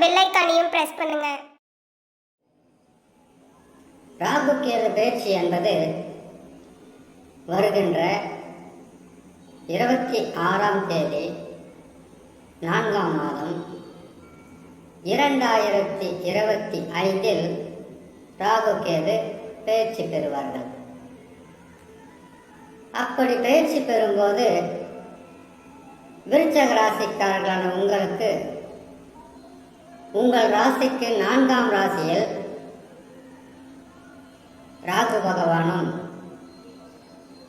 Bell ஐக்கானையும் press பண்ணுங்க. ராகு கேது பயிற்சி என்பது வருகின்ற இருபத்தி ஆறாம் தேதி நான்காம் மாதம் இரண்டாயிரத்தி இருபத்தி ஐந்தில் ராகு கேது பயிற்சி பெறுவார்கள். அப்படி பயிற்சி பெறும்போது விருச்சக ராசிக்காரர்களான உங்களுக்கு உங்கள் ராசிக்கு நான்காம் ராசியில் ராகு பகவானும்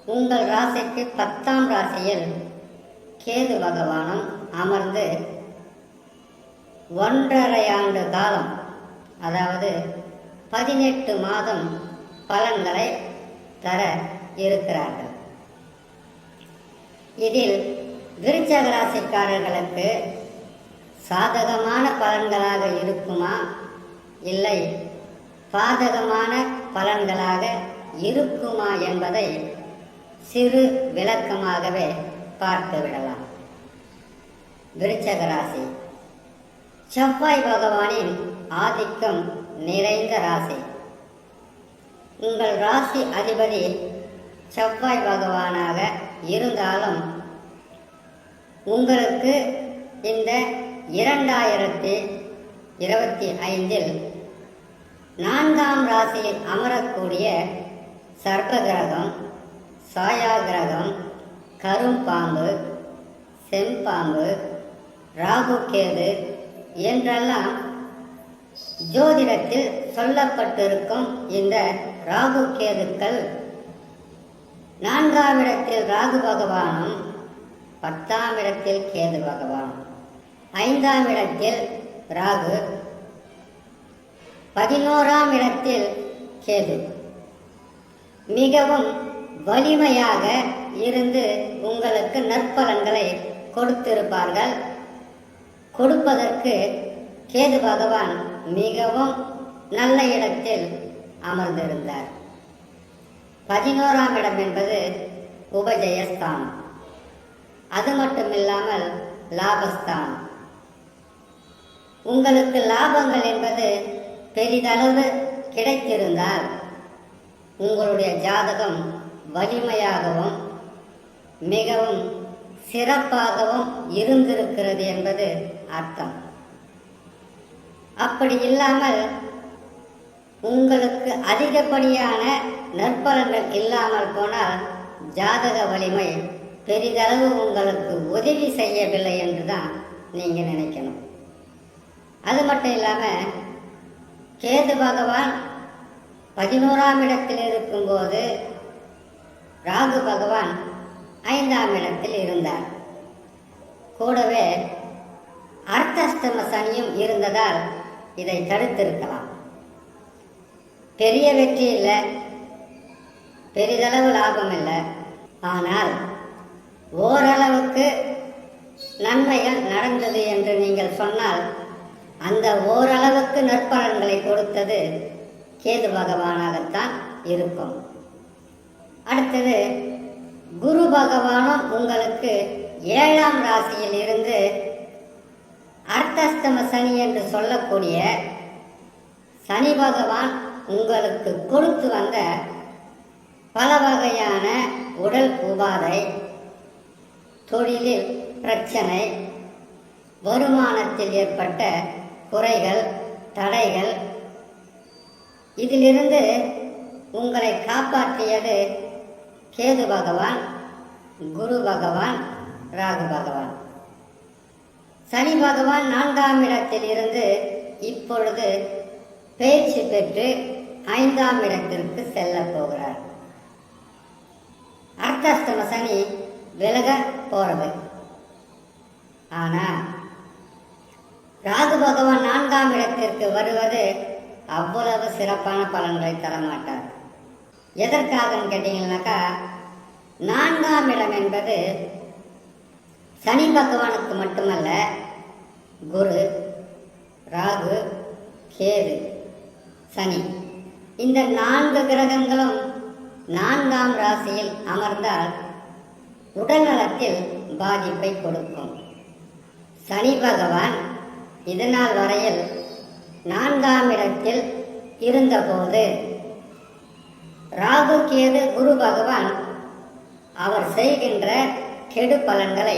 உங்கள் ராசிக்கு பத்தாம் ராசியில் கேது பகவானும் அமர்ந்து ஒன்றரை ஆண்டு காலம் அதாவது பதினெட்டு மாதம் பலன்களை தர இருக்கிறார்கள். இதில் விருச்சக ராசிக்காரர்களுக்கு சாதகமான பலன்களாக இருக்குமா? இல்லை. பாதகமான பலன்களாக இருக்குமா என்பதை சிறு விளக்கமாகவே பார்த்து விடலாம். விருச்சகராசி. செவ்வாய் பகவானின் ஆதிக்கம் நிறைந்த ராசி. உங்கள் ராசி அதிபதி செவ்வாய் பகவானாக இருந்தாலும் உங்களுக்கு இந்த இரண்டாயிரத்தி இருபத்தி ஐந்தில் நான்காம் ராசியில் அமரக்கூடிய சர்ப்ப கிரகம் சாயா கிரகம் கரும்பாம்பு செம்பாம்பு ராகு கேது என்றெல்லாம் ஜோதிடத்தில் சொல்லப்பட்டிருக்கும் இந்த ராகு கேதுக்கள் நான்காம் இடத்தில் ராகு பகவானும் பத்தாம் இடத்தில் கேது பகவான் ஐந்தாம் இடத்தில் ராகு பதினோராம் இடத்தில் கேது. மிகவும் வலிமையாக இருந்து உங்களுக்கு நற்பலன்களை கொடுத்திருப்பார்கள். கொடுப்பதற்கு கேது பகவான் மிகவும் நல்ல இடத்தில் அமர்ந்திருந்தார். பதினோராம் இடம் என்பது உபஜயஸ்தானம். அது மட்டும் இல்லாமல் லாபஸ்தானம். உங்களுக்கு லாபங்கள் என்பது பெரிதளவு கிடைத்திருந்தால் உங்களுடைய ஜாதகம் வலிமையாகவும் மிகவும் சிறப்பாகவும் இருந்திருக்கிறது என்பது அர்த்தம். அப்படி இல்லாமல் உங்களுக்கு அதிகப்படியான நற்பலன்கள் இல்லாமல் போனால் ஜாதக வலிமை பெரிதளவு உங்களுக்கு உதவி செய்யவில்லை என்று தான் நீங்கள் நினைக்கணும். அது மட்டும் இல்லாமல் கேது பகவான் பதினோராம் இடத்தில் இருக்கும்போது ராகு பகவான் ஐந்தாம் இடத்தில் இருந்தார். கூடவே அர்த்தஸ்தம சனியும் இருந்ததால் இதை தடுத்திருக்கலாம். பெரிய வெற்றி இல்லை. பெரிதளவு லாபம் இல்லை. ஆனால் ஓரளவுக்கு நன்மைகள் நடந்தது என்று நீங்கள் சொன்னால் அந்த ஓரளவுக்கு நற்பலன்களை கொடுத்தது கேது பகவானாகத்தான் இருக்கும். அடுத்தது குரு பகவானும் உங்களுக்கு ஏழாம் ராசியில் இருந்து அர்த்தஸ்தம சனி என்று சொல்லக்கூடிய சனி பகவான் உங்களுக்கு கொடுத்து வந்த பல வகையான உடல் உபாதை தொழிலில் பிரச்சனை வருமானத்தில் ஏற்பட்ட குறைகள் தடைகள். இதிலிருந்து உங்களை காப்பாற்றியது கேது பகவான் குரு பகவான் ராகு பகவான். சனி பகவான் நான்காம் இடத்தில் இருந்து இப்பொழுது பயிற்சி பெற்று ஐந்தாம் இடத்திற்கு செல்ல போகிறார். அர்த்தஸ்தம சனி விலக போறது ஆனால் ராகு பகவான் நான்காம் இடத்திற்கு வருவது அவ்வளவு சிறப்பான பலன்களை தர மாட்டார் எதற்காகன்னு கேட்டீங்கன்னாக்கா நான்காம் இடம் என்பது சனி பகவானுக்கு மட்டுமல்ல குரு ராகு கேது சனி. இந்த நான்கு கிரகங்களும் நான்காம் ராசியில் அமர்ந்தால் உடல்நலத்தில் பாதிப்பை கொடுக்கும். சனி பகவான் இதனால் வரையில் நான்காம் இடத்தில் இருந்தபோது ராகு கேது குரு பகவான் அவர் செய்கின்ற கெடு பலன்களை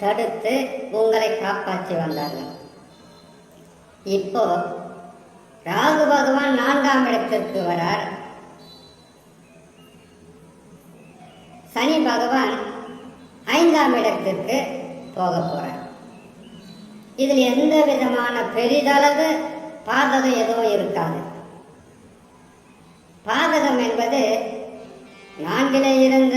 தடுத்து உங்களை காப்பாற்றி வந்தார்கள். இப்போ ராகு பகவான் நான்காம் இடத்திற்கு வரார். சனி பகவான் ஐந்தாம் இடத்திற்கு போக போறார். இதில் எந்த விதமான பெரிதளவு பாதகம் எதுவும் இருக்காது. பாதகம் என்பது நான்கிலே இருந்த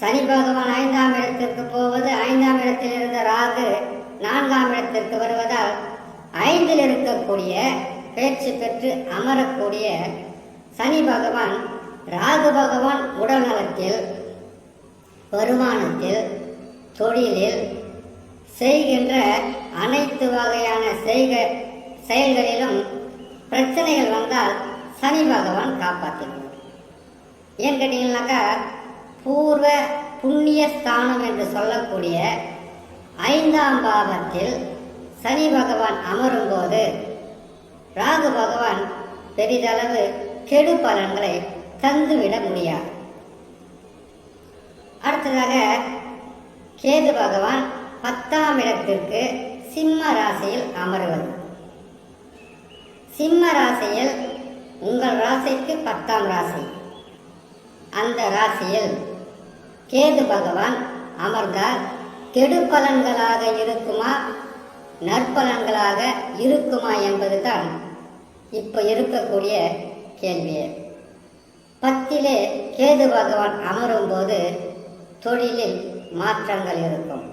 சனி பகவான் ஐந்தாம் இடத்திற்கு போவது ஐந்தாம் இடத்தில் இருந்த ராகு நான்காம் இடத்திற்கு வருவதால் ஐந்தில் இருக்கக்கூடிய பேச்சு பெற்று அமரக்கூடிய சனி பகவான் ராகு பகவான் உடல் நலத்தில் வருமானத்தில் தொழிலில் செய்கின்ற அனைத்து வகையான செய்க செயல்களிலும் பிரச்சனைகள் வந்தால் சனி பகவான் காப்பாற்றினார் ஏன் கேட்டீங்கன்னாக்கா பூர்வ புண்ணிய ஸ்தானம் என்று சொல்லக்கூடிய ஐந்தாம் பாவத்தில் சனி பகவான் அமரும்போது ராகு பகவான் பெரிதளவு கெடு பலன்களை தந்துவிட முடியாது. அடுத்ததாக கேது பகவான் பத்தாம் இடத்திற்கு சிம்ம ராசியில் அமருவது. சிம்ம ராசியில் உங்கள் ராசிக்கு பத்தாம் ராசி. அந்த ராசியில் கேது பகவான் அமர்ந்தால் கெடுபலன்களாக இருக்குமா? நற்பலன்களாக இருக்குமா என்பதுதான் இப்போ இருக்கக்கூடிய கேள்வியே. பத்திலே கேது பகவான் அமரும்போது தொழிலில் மாற்றங்கள் இருக்கும்.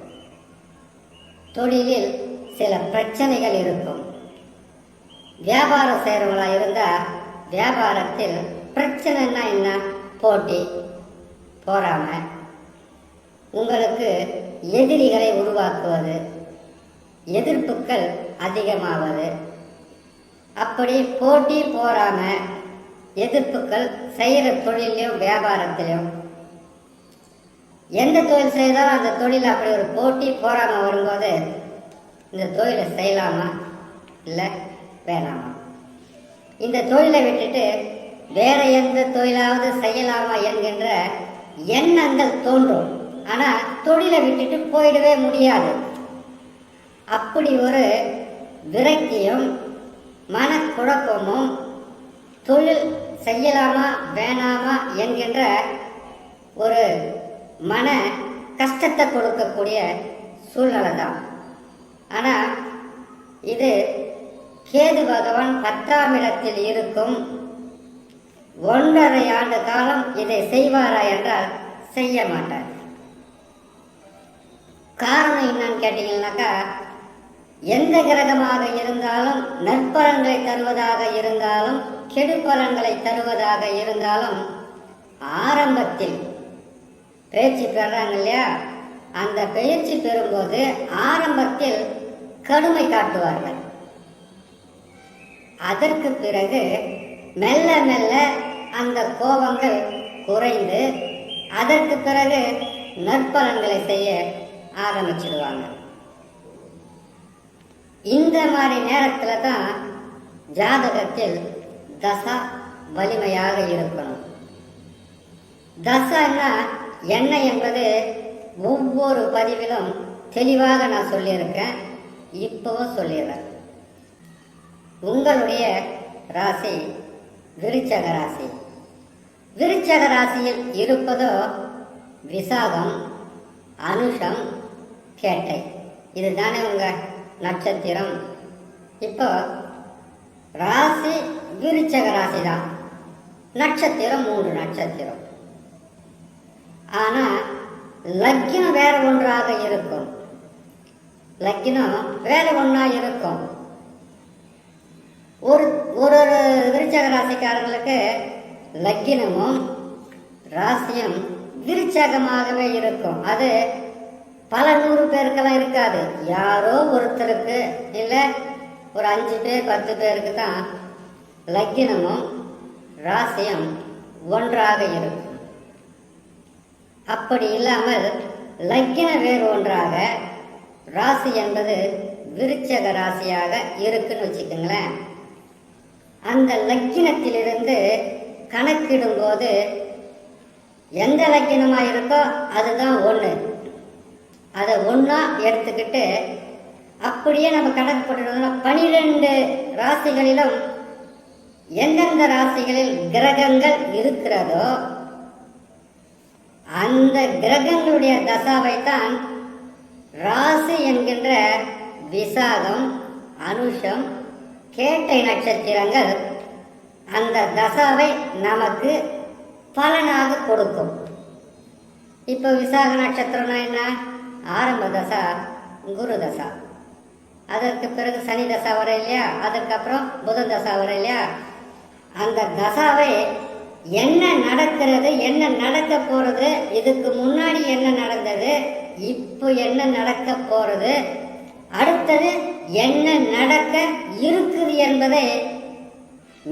தொழிலில் சில பிரச்சனைகள் இருக்கும். வியாபாரம் செய்கிறவங்களா இருந்தால் வியாபாரத்தில் பிரச்சனைன்னா என்ன? போட்டி போறாமை உங்களுக்கு எதிரிகளை உருவாக்குவது எதிர்ப்புகள் அதிகமாவது. அப்படி போட்டி போறாம எதிர்ப்புகள் செய்கிற தொழிலையும் வியாபாரத்திலையும் எந்த தொழில் செய்தாலும் அந்த தொழில் அப்படி ஒரு போட்டி போறாம வரும்போது இந்த தொழிலை செய்யலாமா? இல்லை வேணாமா? இந்த தொழிலை விட்டுட்டு வேற எந்த தொழிலாவது செய்யலாமா என்கின்ற எண்ணங்கள் தோன்றும். ஆனால் தொழிலை விட்டுட்டு போயிடவே முடியாது. அப்படி ஒரு விரக்தியும் மனக்குழப்பமும் தொழில் செய்யலாமா வேணாமா என்கின்ற ஒரு மன கஷ்டத்தை கொடுக்கக்கூடிய சூழ்நிலை தான் ஆனால் இது கேது பகவான் பத்தாம் இடத்தில் இருக்கும். ஒன்றரை ஆண்டு காலம் இதை செய்வாரா என்றால் செய்ய மாட்டார். காரணம் என்னன்னு கேட்டீங்கன்னாக்கா எந்த கிரகமாக இருந்தாலும் நற்பலன்களை தருவதாக இருந்தாலும் கெடுபலன்களை தருவதாக இருந்தாலும் ஆரம்பத்தில் பேச்சு பெறாங்க இல்லையா? அந்த பயிற்சி பெறும்போது ஆரம்பத்தில் கடுமை காட்டுவார்கள். அதற்கு பிறகு மெல்ல மெல்ல அந்த கோபங்கள் குறைந்து அதற்கு பிறகு நற்பலன்களை செய்ய ஆரம்பிச்சிடுவாங்க. இந்த மாதிரி நேரத்தில் தான் ஜாதகத்தில் தசா வலிமையாக இருக்கணும். தசான்னா என்ன என்பது ஒவ்வொரு பதிவிலும் தெளிவாக நான் சொல்லியிருக்கேன். இப்போவும் சொல்லிடுறேன். உங்களுடைய ராசி விருச்சக ராசி. விருச்சக ராசியில் இருப்பதோ விசாகம் அனுஷம் கேட்டை. இதுதானே உங்க நட்சத்திரம். இப்போ ராசி விருச்சக ராசி தான் நட்சத்திரம் மூன்று நட்சத்திரம். ஆனால் லக்கியம் வேற ஒன்றாக இருக்கும். லக்கினம் வேற ஒன்றா இருக்கும். ஒரு ஒரு ஒரு விருச்சக ராசிக்காரங்களுக்கு லக்கினமும் ராசியும் விருச்சகமாகவே இருக்கும். அது பல நூறு பேருக்கெல்லாம் இருக்காது. யாரோ ஒருத்தருக்கு இல்லை ஒரு அஞ்சு பேர் பத்து பேருக்கு தான் லக்கினமும் ராசியம் ஒன்றாக இருக்கும். அப்படி இல்லாமல் லக்கின வேறு ஒன்றாக ராசி என்பது விருச்சக ராசியாக இருக்குன்னு வச்சுக்கோங்களேன். அந்த லக்கினத்திலிருந்து கணக்கிடும்போது எந்த லக்கினமாக இருக்கோ அதுதான் ஒன்று அதை ஒன்றா எடுத்துக்கிட்டு அப்படியே நம்ம கணக்கு போட்டுட்டோம்னா பனிரெண்டு ராசிகளிலும் எந்தெந்த ராசிகளில் கிரகங்கள் இருக்கிறதோ அந்த கிரகங்களுடைய தசாவை தான் ராசி என்கின்ற விசாகம் அனுஷம் கேட்டை நட்சத்திரங்கள் அந்த தசாவை நமக்கு பலனாக கொடுக்கும். இப்போ விசாக நட்சத்திரம்னா என்ன? ஆரம்ப தசா குரு தசா. அதற்கு பிறகு சனி தசா வர இல்லையா? அதுக்கப்புறம் புதன் தசா வர இல்லையா? அந்த தசாவை என்ன நடக்கிறது என்ன நடக்க போகிறது இதுக்கு முன்னாடி என்ன நடந்தது இப்போ என்ன நடக்க போகிறது அடுத்தது என்ன நடக்க இருக்குது என்பதை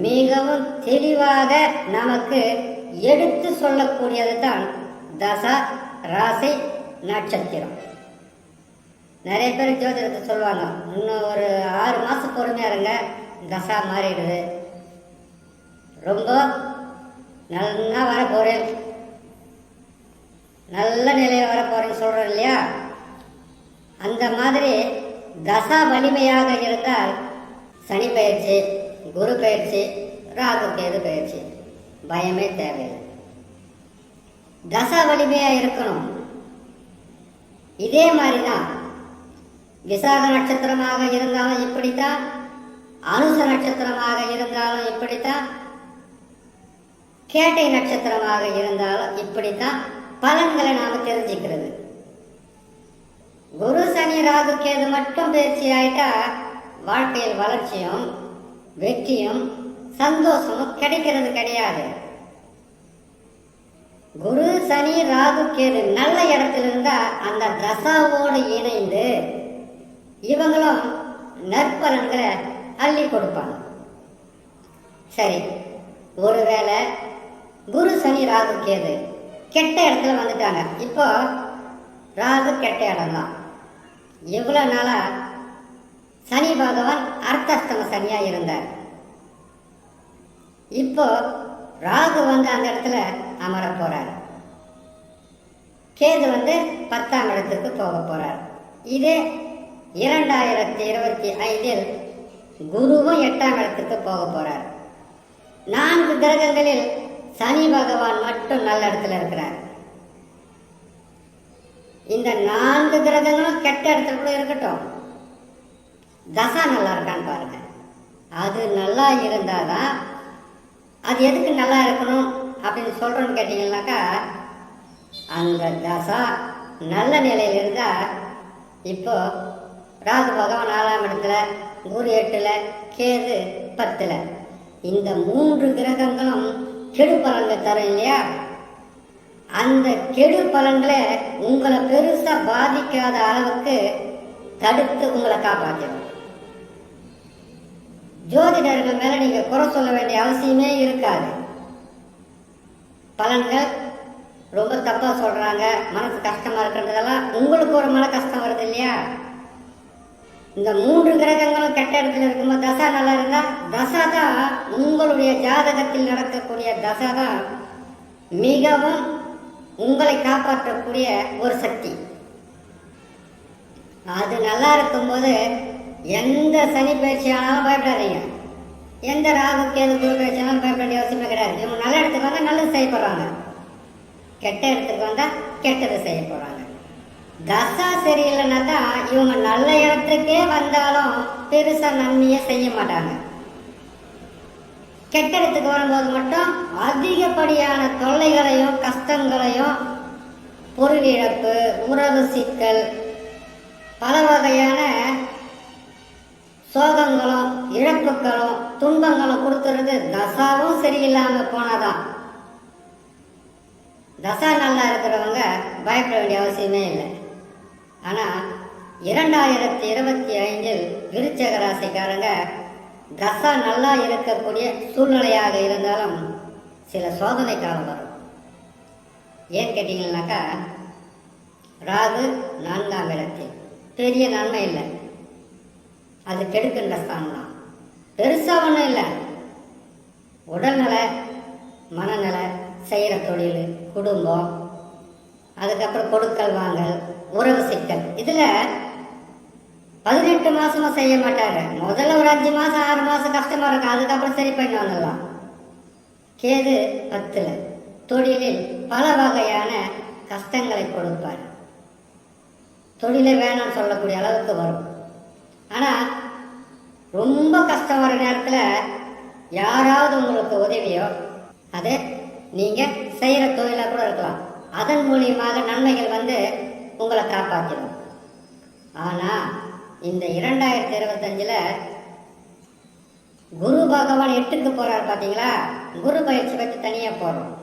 மிகவும் தெளிவாக நமக்கு எடுத்து சொல்லக்கூடியது தான் தசா ராசி நட்சத்திரம். நிறைய பேர் ஜோதிடத்தை சொல்லுவாங்க இன்னும் ஒரு ஆறு மாதம் பொறுமையா இருங்க தசா மாறிடுது. ரொம்ப நல்லா வர போகிறேன் நல்ல நிலையில் வரப்போறேன்னு சொல்கிறோம் இல்லையா? அந்த மாதிரி தசா வலிமையாக இருந்தால் சனி பயிற்சி குரு பயிற்சி ராகு கேது பயிற்சி. பயமே தேவையில்லை. தசா வலிமையாக இருக்கணும். இதே மாதிரி தான் விசாக நட்சத்திரமாக இருந்தாலும் இப்படித்தான் அனுச நட்சத்திரமாக இருந்தாலும் இப்படித்தான் கேட்டை நட்சத்திரமாக இருந்தாலும் இப்படித்தான் பலன்களை நாம தெரிஞ்சுக்கிறது. குரு சனி ராகு கேது மட்டும் பயிற்சி ஆயிட்டா வாழ்க்கையில் வளர்ச்சியும் வெற்றியும் சந்தோஷமும் கிடைக்கிறது கிடையாது. குரு சனி ராகு கேது நல்ல இடத்துல இருந்தா அந்த தசாவோடு இணைந்து இவங்களும் நற்பலன்களை அள்ளி கொடுப்பாங்க. சரி ஒருவேளை குரு சனி ராகு கேது கெட்ட இடத்துல வந்துட்டாங்க. இப்போ ராகு கெட்ட இடம் தான் இவ்வளோ நாளாக சனி பகவான் அர்த்தஸ்தம சனியாக இருந்தார். இப்போ ராகு வந்து அந்த இடத்துல அமர போகிறார் கேது வந்து பத்தாம் இடத்துக்கு போக போகிறார் இது இரண்டாயிரத்தி இருபத்தி ஐந்தில் குருவும் எட்டாம் இடத்துக்கு போக போகிறார் நான்கு கிரகங்களில் சனி பகவான் மட்டும் நல்ல இடத்துல இருக்கிறார். இந்த நான்கு கிரகங்களும் கெட்ட இடத்துல கூட இருக்கட்டும். தசா நல்லா இருக்கான்னு பாருங்க. அது நல்லா இருந்தாதான் அது எதுக்கு நல்லா இருக்கணும் அப்படின்னு சொல்றோன்னு கேட்டீங்கன்னாக்கா அந்த தசா நல்ல நிலையில் இருந்தா இப்போ ராகு பகவான் நாலாம் இடத்துல குரு எட்டுல கேது பத்துல. இந்த மூன்று கிரகங்களும் கெடு பலன்கள் தரும் இல்லையா? அந்த கெடு பலன்களை உங்களை பெருசா பாதிக்காத அளவுக்கு தடுத்து உங்களை காப்பாற்றிடும் ஜோதிடர்கள் மேல நீங்க குறை சொல்ல வேண்டிய அவசியமே இருக்காது. பலன்கள் ரொம்ப தப்பா சொல்றாங்க மனசு கஷ்டமா இருக்கிறதெல்லாம் உங்களுக்கு ஒரு மன கஷ்டம் வருது இல்லையா? இந்த மூன்று கிரகங்களும் கெட்ட இடத்துல இருக்கும்போது தசா நல்லா இருந்தா தசா தான் உங்களுடைய ஜாதகத்தில் நடக்கக்கூடிய தசா தான் மிகவும் உங்களை காப்பாற்றக்கூடிய ஒரு சக்தி. அது நல்லா இருக்கும்போது எந்த சனி பயிற்சியானாலும் பயப்படாதீங்க. எந்த ராகு கேது குரு பயிற்சியானாலும் பயப்பட வேண்டிய அவசியமே கிடையாது. இவங்க நல்ல இடத்துக்கு வந்தால் நல்லது செய்ய போகிறாங்க கெட்ட இடத்துக்கு வந்தால் கெட்டது செய்ய போகிறாங்க தசா சரியில்லைன்னா தான் இவங்க நல்ல இடத்துக்கே வந்தாலும் பெருசாக நன்மையை செய்ய மாட்டாங்க. கெட்ட இடத்துக்கு வரும்போது மட்டும் அதிகப்படியான தொல்லைகளையும் கஷ்டங்களையும் பொருள் இழப்பு உறவு சிக்கல் பல வகையான சோகங்களும் இழப்புகளும் துன்பங்களும் கொடுத்துறது தசாவும் சரியில்லாம போனாதான். தசா நல்லா இருக்கிறவங்க பயப்பட வேண்டிய அவசியமே இல்லை. ஆனால் இரண்டாயிரத்தி இருபத்தி ஐந்தில் விருச்சக ராசிக்காரங்க தசா நல்லா இருக்கக்கூடிய சூழ்நிலையாக இருந்தாலும் சில சோதனை காலம் வரும். ஏன் கேட்டீங்கன்னாக்கா ராகு நான்காம் இடத்தில். பெரிய நன்மை இல்லை. அது கெடுக்கின்ற ஸ்தானம் தான் பெருசாக ஒன்றும் இல்லை. உடல்நல மனநிலை செய்கிற தொழில் குடும்பம் அதுக்கப்புறம் கொடுக்கல் வாங்கல் உறவு சிக்கல். இதில் பதினெட்டு மாசமா செய்ய மாட்டாரு முதல்ல ஒரு அஞ்சு மாசம் ஆறு மாசம் கஷ்டமா இருக்கும். அதுக்கப்புறம் சரி பண்ணி வந்துடலாம் கேது பத்துல தொழிலில் பல வகையான கஷ்டங்களை கொடுப்பார். தொழிலை வேணாம்னு சொல்லக்கூடிய அளவுக்கு வரும். ஆனா ரொம்ப கஷ்டம் வர நேரத்துல யாராவது உங்களுக்கு உதவியோ அது நீங்க செய்யற தொழிலா கூட இருக்கலாம். அதன் மூலியமாக நன்மைகள் வந்து உங்களை காப்பாற்றிடும் ஆனால் இந்த இரண்டாயிரத்தி இருபத்தஞ்சில் குரு பகவான் எட்டுக்கு போகிறார் பார்த்தீங்களா குரு பயிற்சி பற்றி தனியாக போகிறோம்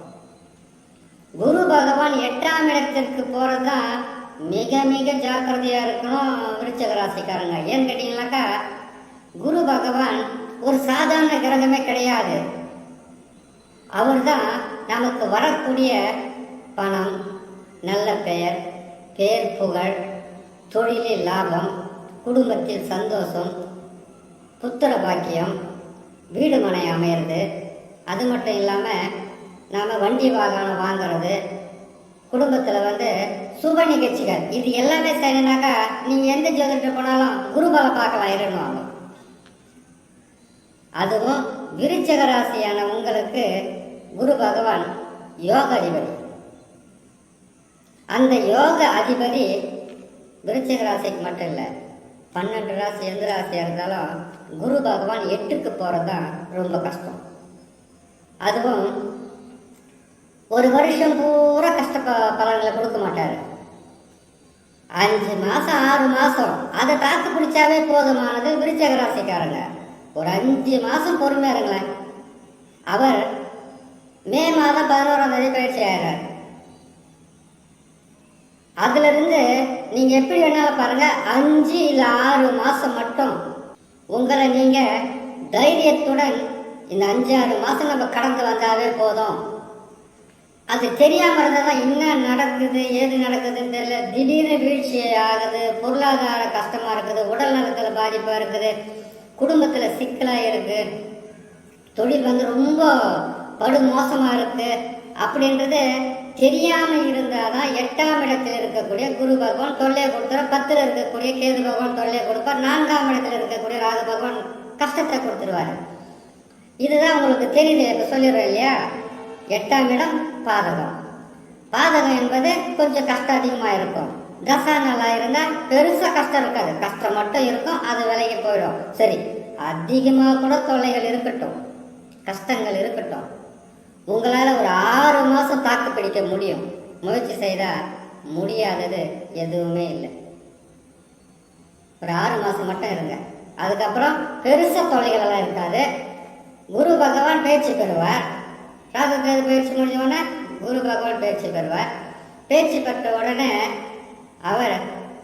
குரு பகவான் எட்டாம் இடத்திற்கு போறதுதான் மிக மிக ஜாக்கிரதையாக இருக்கணும் விருச்சக ராசிக்காரங்க. ஏன்னு கேட்டிங்கனாக்கா குரு பகவான் ஒரு சாதாரண கிரகமே கிடையாது. அவர் தான் நமக்கு வரக்கூடிய பணம் நல்ல பெயர் பேர் புகழ் தொழிலில் லாபம் குடும்பத்தில் சந்தோஷம் புத்திர பாக்கியம் வீடு மனை அமையிறது. அது மட்டும் இல்லாமல் நாம் வண்டி வாகனம் வாங்குறது. குடும்பத்தில் வந்து சுப நிகழ்ச்சிகள். இது எல்லாமே சரினாக்கா நீங்கள் எந்த ஜோதிட்ட போனாலும் குருபாவை பார்க்கலாம் இருந்துவாங்க அதுவும் விருச்சக ராசியான உங்களுக்கு குரு பகவான் யோக அதிபதி. அந்த யோக அதிபதி விருச்சிக ராசிக்கு மட்டும் இல்லை பன்னெண்டு ராசி எந்த ராசியாக இருந்தாலும் குரு பகவான் எட்டுக்கு போகிறது தான் ரொம்ப கஷ்டம். அதுவும் ஒரு வருஷம் பூரா கஷ்ட பலன்களை கொடுக்க மாட்டார். அஞ்சு மாதம் ஆறு மாதம் அதை தாக்கு பிடிச்சாவே போதுமானது விருச்சக ராசிக்காரங்க. ஒரு அஞ்சு மாதம் பொறுமையாக இருங்களேன். அவர் மே மாதம் பதினோராம் தேதி பயிற்சி ஆகிறார் அதுல இருந்து நீங்க எப்படி வேணாலும் பாருங்க அஞ்சு இல்ல ஆறு மாசம் மட்டும் உங்களை நீங்க தைரியத்துடன் இந்த அஞ்சு ஆறு மாசம் நம்ம கடந்து வந்தாவே போதும். அது தெரியாம தான் என்ன நடக்குது ஏது நடக்குதுன்னு தெரியல. திடீர்னு வீழ்ச்சி ஆகுது பொருளாதார கஷ்டமா இருக்குது உடல் நலத்துல பாதிப்பா இருக்குது குடும்பத்துல சிக்கலா இருக்கு தொழில் வந்து ரொம்ப படு மோசமா இருக்கு அப்படின்றது தெரியாம இருந்தாதான் எட்டாம் இடத்தில் இருக்கக்கூடிய குரு பகவான் தொல்லையை கொடுத்துரும் பத்துல இருக்கக்கூடிய கேது பகவான் தொல்லையை கொடுப்பார். நான்காம் இடத்துல இருக்கக்கூடிய ராகு பகவான் கஷ்டத்தை கொடுத்துருவாரு. இதுதான் உங்களுக்கு தெரியுது இப்ப சொல்லிடுறோம் இல்லையா? எட்டாம் இடம் பாதகம். பாதகம் என்பது கொஞ்சம் கஷ்டம் அதிகமா இருக்கும். தசா நல்லா இருந்தா பெருசா கஷ்டம் இருக்காது. கஷ்டம் மட்டும் இருக்கும் அது விலகி போயிடும். சரி அதிகமாக கூட தொல்லைகள் இருக்கட்டும். கஷ்டங்கள் இருக்கட்டும். உங்களால் ஒரு ஆறு மாதம் தாக்கு பிடிக்க முடியும். முயற்சி செய்தால் முடியாதது எதுவுமே இல்லை. ஒரு ஆறு மாதம் மட்டும் இருங்க. அதுக்கப்புறம் பெருசாக தொலைகளெல்லாம் எல்லாம் இருக்காது. குரு பகவான் பயிற்சி பெறுவார். ராகு கேது பயிற்சி முடிஞ்ச உடனே குரு பகவான் பயிற்சி பெறுவார். பயிற்சி பெற்ற உடனே அவர்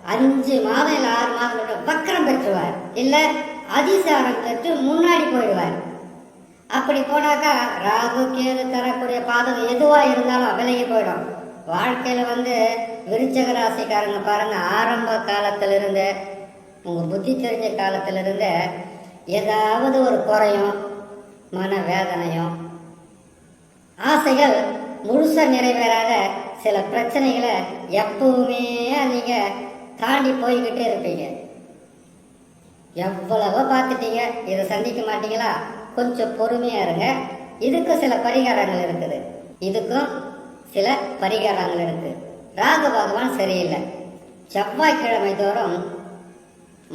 அஞ்சு மாதம் இல்லை ஆறு மாதம் வக்கரம் பெற்றுவார். இல்லை அதிசாரம் பெற்று முன்னாடி போயிடுவார். அப்படி போனாக்கா ராகு கேது தரக்கூடிய பாதகம் எதுவாக இருந்தாலும் விலகி போயிடும். வாழ்க்கையில் வந்து விருச்சக ராசிக்காரங்க பாருங்கள் ஆரம்ப காலத்திலிருந்து உங்கள் புத்தி தெரிஞ்ச காலத்திலிருந்து ஏதாவது ஒரு குறையும் மன வேதனையும் ஆசைகள் முழுசாக நிறைவேறாத சில பிரச்சனைகளை எப்பவுமே நீங்கள் தாண்டி போய்கிட்டே இருப்பீங்க. எவ்வளவோ பார்த்துட்டீங்க இதை சந்திக்க மாட்டீங்களா? கொஞ்சம் பொறுமையாக இருங்க. இதுக்கும் சில பரிகாரங்கள் இருக்குது. இதுக்கும் சில பரிகாரங்கள் இருக்குது ராகு பகவான் சரியில்லை. செவ்வாய்க்கிழமை தோறும்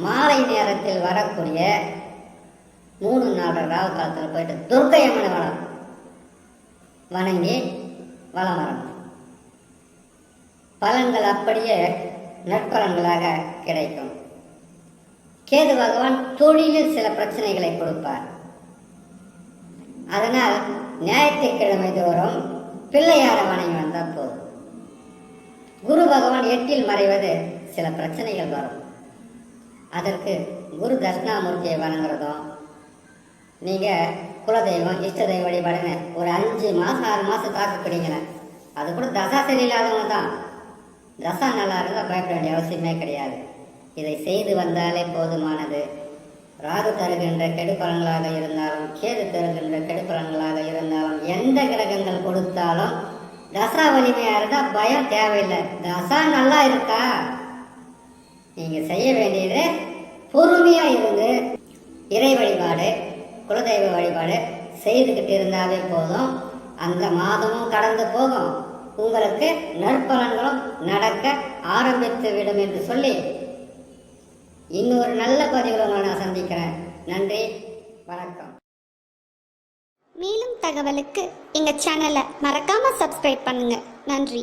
மாலை நேரத்தில் வரக்கூடிய மூணு நாலு ராகு காலத்தில் போயிட்டு துர்க்கை அம்மனை வளம் வணங்கி வளம் வரணும். பலன்கள் அப்படியே நற்பலன்களாக கிடைக்கும். கேது பகவான் தொழிலில் சில பிரச்சனைகளை கொடுப்பார். அதனால் ஞாயிற்றுக்கிழமை தோறும் பிள்ளையார வணங்கி வந்தால் போதும் குரு பகவான் எட்டில் மறைவது சில பிரச்சனைகள் வரும். அதற்கு குரு தட்சிணாமூர்த்தியை வணங்குறதும் நீங்கள் குலதெய்வம் இஷ்ட தெய்வ வழிபாடுங்க. ஒரு அஞ்சு மாதம் ஆறு மாதம் தாக்கு அது கூட தசா சரியில்லாதவங்க தான். தசா நல்லா இருந்தால் பயப்பட வேண்டிய அவசியமே கிடையாது. இதை செய்து வந்தாலே போதுமானது. ராகு தருகின்ற கெடுபலன்களாக இருந்தாலும் கேது தருகின்ற கெடுபலன்களாக இருந்தாலும் எந்த கிரகங்கள் கொடுத்தாலும் தசா வலிமையாக இருந்தால் பயம் தேவையில்லை. தசா நல்லா இருக்கா? நீங்கள் செய்ய வேண்டியது பொறுமையாக இருந்து இறை வழிபாடு குலதெய்வ வழிபாடு செய்துக்கிட்டு இருந்தாலே போதும். அந்த மாதமும் கடந்து போகும். உங்களுக்கு நற்பலன்களும் நடக்க ஆரம்பித்து விடும் என்று சொல்லி இன்னொரு நல்ல பதிவில் உங்களை நான் சந்திக்கிறேன். நன்றி வணக்கம். மேலும் தகவலுக்கு எங்கள் சேனலை மறக்காமல் சப்ஸ்கிரைப் பண்ணுங்கள் நன்றி.